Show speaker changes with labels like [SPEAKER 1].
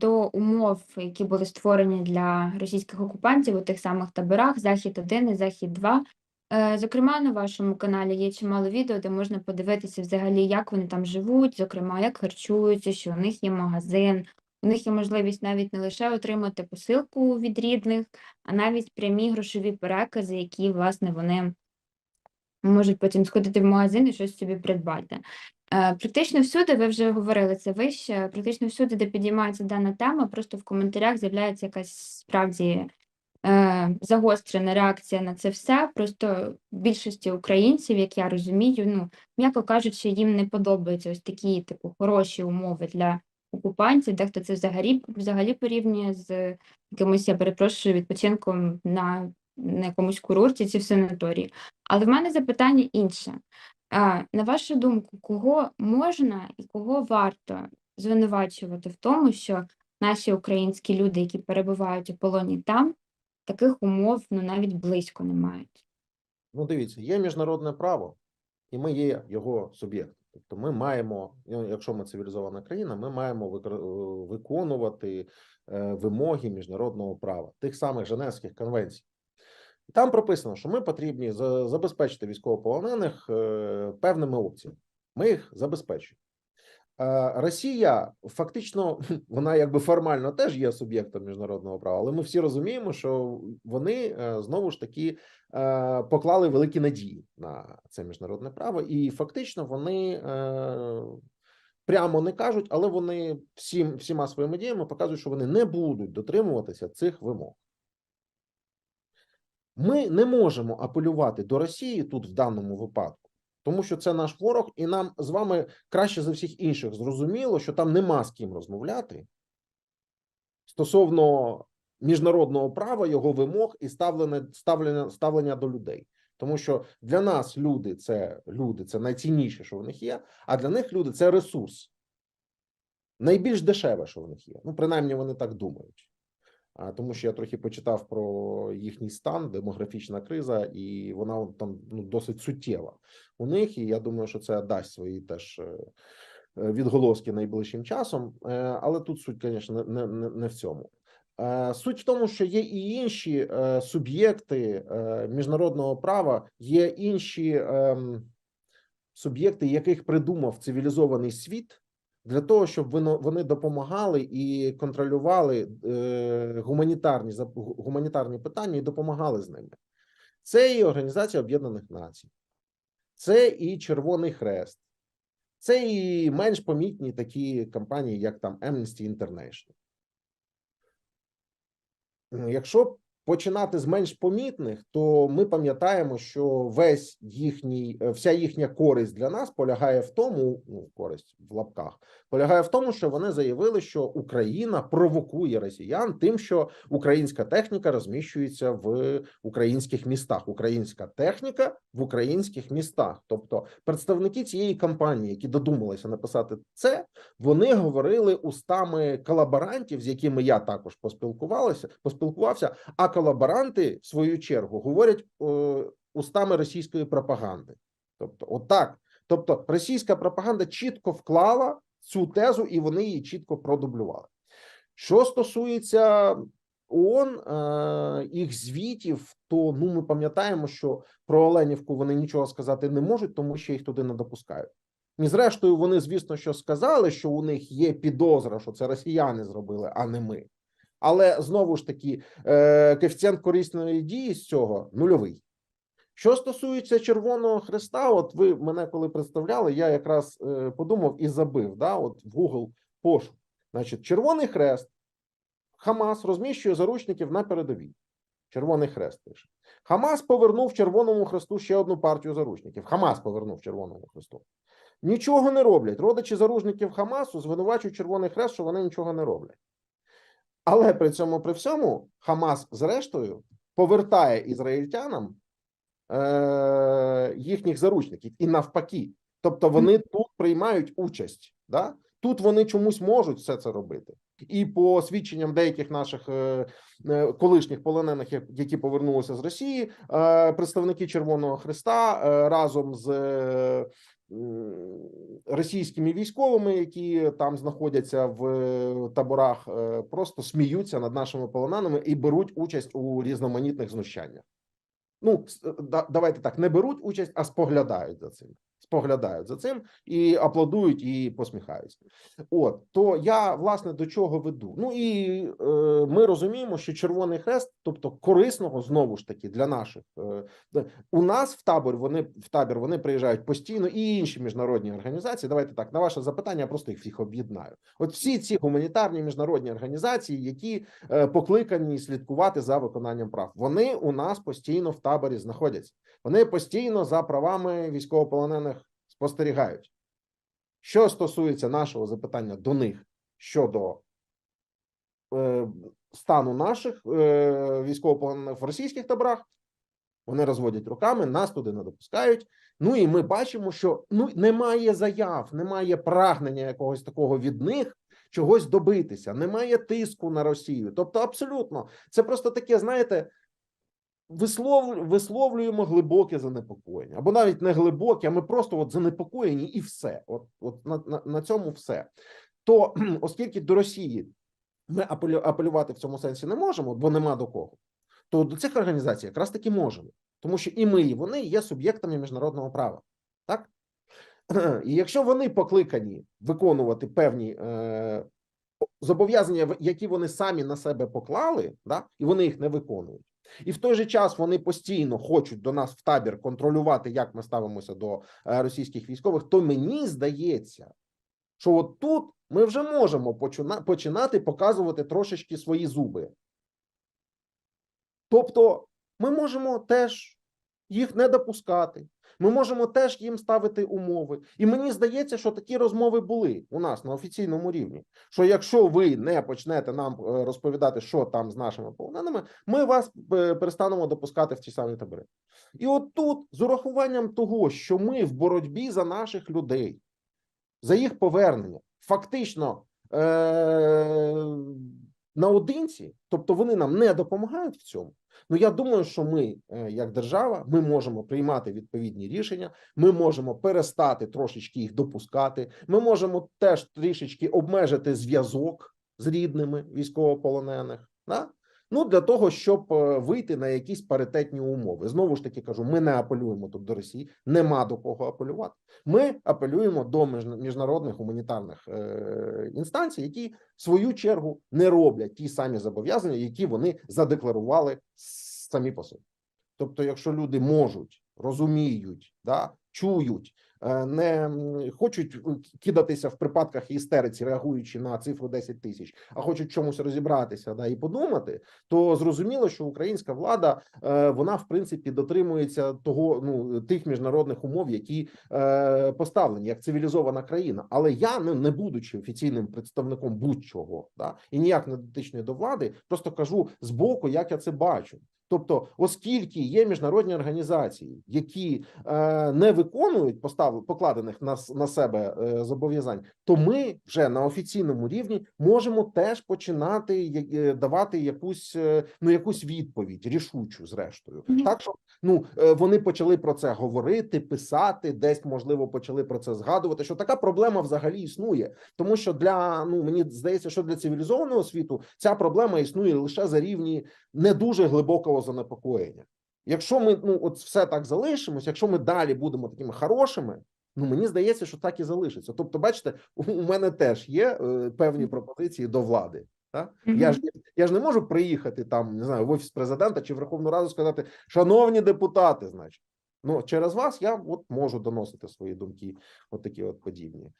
[SPEAKER 1] до умов, які були створені для російських окупантів у тих самих таборах Захід 1 і Захід 2. Е, Зокрема, на вашому каналі є чимало відео, де можна подивитися взагалі, як вони там живуть, зокрема, як харчуються, що у них є магазин, у них є можливість навіть не лише отримати посилку від рідних, а навіть прямі грошові перекази, які, власне, вони можуть потім сходити в магазин і щось собі придбати. Е, Практично всюди, ви вже говорили це вище, практично всюди, де підіймається дана тема, просто в коментарях з'являється якась справді е, загострена реакція на це все. Просто більшості українців, як я розумію, ну, м'яко кажучи, їм не подобаються ось такі типу хороші умови для окупантів. Дехто це взагалі, взагалі порівнює з якимось, я перепрошую, відпочинком на, на якомусь курорті чи в санаторії. Але в мене запитання інше. На вашу думку, кого можна і кого варто звинувачувати в тому, що наші українські люди, які перебувають у полоні там, таких умов ну, навіть близько не мають?
[SPEAKER 2] Ну, дивіться, є міжнародне право, і ми є його суб'єктом. Тобто, ми маємо, ну, якщо ми цивілізована країна, ми маємо е, виконувати е, вимоги міжнародного права, тих самих Женевських конвенцій. Там прописано, що ми потрібні забезпечити військовополонених е, певними опціями. Ми їх забезпечуємо. Росія фактично вона якби формально теж є суб'єктом міжнародного права, але ми всі розуміємо, що вони е, знову ж таки е, поклали великі надії на це міжнародне право, і фактично вони прямо не кажуть, але вони всім всіма своїми діями показують, що вони не будуть дотримуватися цих вимог. Ми не можемо апелювати до Росії тут в даному випадку, тому що це наш ворог, і нам з вами краще за всіх інших зрозуміло, що там нема з ким розмовляти стосовно міжнародного права, його вимог і ставлення, ставлення, ставлення до людей. Тому що для нас люди це люди, це найцінніше, що в них є, а для них люди це ресурс. Найбільш дешеве, що в них є. Ну, принаймні, вони так думають. Тому що я трохи почитав про їхній стан, демографічна криза, і вона там ну, досить суттєва у них. І я думаю, що це дасть свої теж е, е, відголоски найближчим часом. Е, Але тут суть, звісно, не, не, не в цьому. Суть в тому, що є і інші суб'єкти міжнародного права, є інші ем, суб'єкти, яких придумав цивілізований світ для того, щоб вони допомагали і контролювали е, гуманітарні гуманітарні питання і допомагали з ними. Це і Організація Об'єднаних Націй, це і Червоний Хрест, це і менш помітні такі компанії, як там Amnesty International. Якщо починати з менш помітних, то ми пам'ятаємо, що весь їхній, е, вся їхня користь для нас полягає в тому, ну користь в лапках, полягає в тому, що вони заявили, що Україна провокує росіян тим, що українська техніка розміщується в українських містах. Українська техніка в українських містах. Тобто, представники цієї компанії, які додумалися написати це, вони говорили устами колаборантів, з якими я також поспілкувалася, поспілкувався. А колаборанти, в свою чергу, говорять е, устами російської пропаганди. Тобто, отак. Тобто, російська пропаганда чітко вклала цю тезу, і вони її чітко продублювали. Що стосується ООН, е, їх звітів, то ну ми пам'ятаємо, що про Оленівку вони нічого сказати не можуть, тому що їх туди не допускають. І зрештою, вони, звісно, що сказали, що у них є підозра, що це росіяни зробили, а не ми. Але знову ж таки, е, коефіцієнт корисної дії з цього нульовий. Що стосується Червоного Хреста, от ви мене коли представляли, я якраз е, подумав і забив. Да, от в Google пошук. Значить, Червоний Хрест, Хамас розміщує заручників на передовій. Червоний Хрест пише. Хамас повернув Червоному Хресту ще одну партію заручників. Хамас повернув Червоному Хресту. Нічого не роблять. Родичі заручників Хамасу звинувачують Червоний Хрест, що вони нічого не роблять. Але при цьому при всьому Хамас, зрештою, повертає ізраїльтянам е, їхніх заручників і навпаки. Тобто вони тут приймають участь. Да? Тут вони чомусь можуть все це робити. І по свідченням деяких наших е, е, колишніх полонених, які повернулися з Росії, е, представники Червоного Христа разом з російськими військовими, які там знаходяться в таборах, просто сміються над нашими полоненими і беруть участь у різноманітних знущаннях. Ну, давайте так, не беруть участь, а споглядають за цим. Споглядають за цим і аплодують і посміхаються. От то я власне до чого веду. Ну і е, ми розуміємо, що Червоний Хрест, тобто корисного знову ж таки для наших е, у нас в табор. Вони в табір вони приїжджають постійно, і інші міжнародні організації. Давайте так на ваше запитання. Я просто їх всіх об'єднаю. От всі ці гуманітарні міжнародні організації, які е, покликані слідкувати за виконанням прав, вони у нас постійно в таборі знаходяться. Вони постійно за правами військовополонених спостерігають. Що стосується нашого запитання до них щодо е, стану наших е, військовополонених в російських таборах, вони розводять руками, нас туди не допускають. Ну і ми бачимо, що ну немає заяв, немає прагнення якогось такого від них чогось добитися, немає тиску на Росію. Тобто, абсолютно, це просто таке, знаєте, висловлюємо глибоке занепокоєння, або навіть не глибоке, а ми просто от занепокоєні і все. От, от на, на, на цьому все. То оскільки до Росії ми апелю, апелювати в цьому сенсі не можемо, бо нема до кого, то до цих організацій якраз таки можемо, тому що і ми, і вони є суб'єктами міжнародного права. Так? І якщо вони покликані виконувати певні е, зобов'язання, які вони самі на себе поклали, да, і вони їх не виконують. І в той же час вони постійно хочуть до нас в табір контролювати, як ми ставимося до е, російських військових. То мені здається, що от тут ми вже можемо починати показувати трошечки свої зуби. Тобто, ми можемо теж їх не допускати. Ми можемо теж їм ставити умови. І мені здається, що такі розмови були у нас на офіційному рівні. Що якщо ви не почнете нам е, розповідати, що там з нашими полоненими, ми вас е, перестанемо допускати в ті самі табори. І от тут, з урахуванням того, що ми в боротьбі за наших людей, за їх повернення, фактично е- наодинці, тобто вони нам не допомагають в цьому. Ну я думаю, що ми, е, як держава, ми можемо приймати відповідні рішення. Ми можемо перестати трошечки їх допускати. Ми можемо теж трішечки обмежити зв'язок з рідними військовополонених. Да? Ну для того, щоб е, вийти на якісь паритетні умови. Знову ж таки кажу, ми не апелюємо тут до Росії, нема до кого апелювати. Ми апелюємо до міжнародних гуманітарних е, інстанцій, які в свою чергу не роблять ті самі зобов'язання, які вони задекларували самі по собі. Тобто, якщо люди можуть, розуміють, да, чують, не хочуть е, кидатися в припадках істериці, реагуючи на цифру 10 тисяч, а хочуть чомусь розібратися да, і подумати, то зрозуміло, що українська влада е, вона в принципі дотримується того ну тих міжнародних умов, які е, поставлені як цивілізована країна. Але я не, не будучи офіційним представником будь-чого, да, і ніяк не дотичний до влади, просто кажу з боку, як я це бачу. Тобто, оскільки є міжнародні організації, які е, не виконують постав покладених на, на себе е, зобов'язань, то ми вже на офіційному рівні можемо теж починати е, давати якусь е, ну якусь відповідь рішучу, зрештою,
[SPEAKER 1] Мгм.
[SPEAKER 2] так що ну е, вони почали про це говорити, писати, десь можливо почали про це згадувати. Що така проблема взагалі існує, тому що для ну мені здається, що для цивілізованого світу ця проблема існує лише за рівні не дуже глибокого занепокоєння. Якщо ми ну от все так залишимось, якщо ми далі будемо такими хорошими, ну мені здається, що так і залишиться. Тобто, бачите, у мене теж є е, певні пропозиції до влади. Так? Я ж я ж не можу приїхати там, не знаю, в офіс президента чи в Верховну Раду сказати, шановні депутати, значить. Ну через вас я от можу доносити свої думки, от такі от подібні.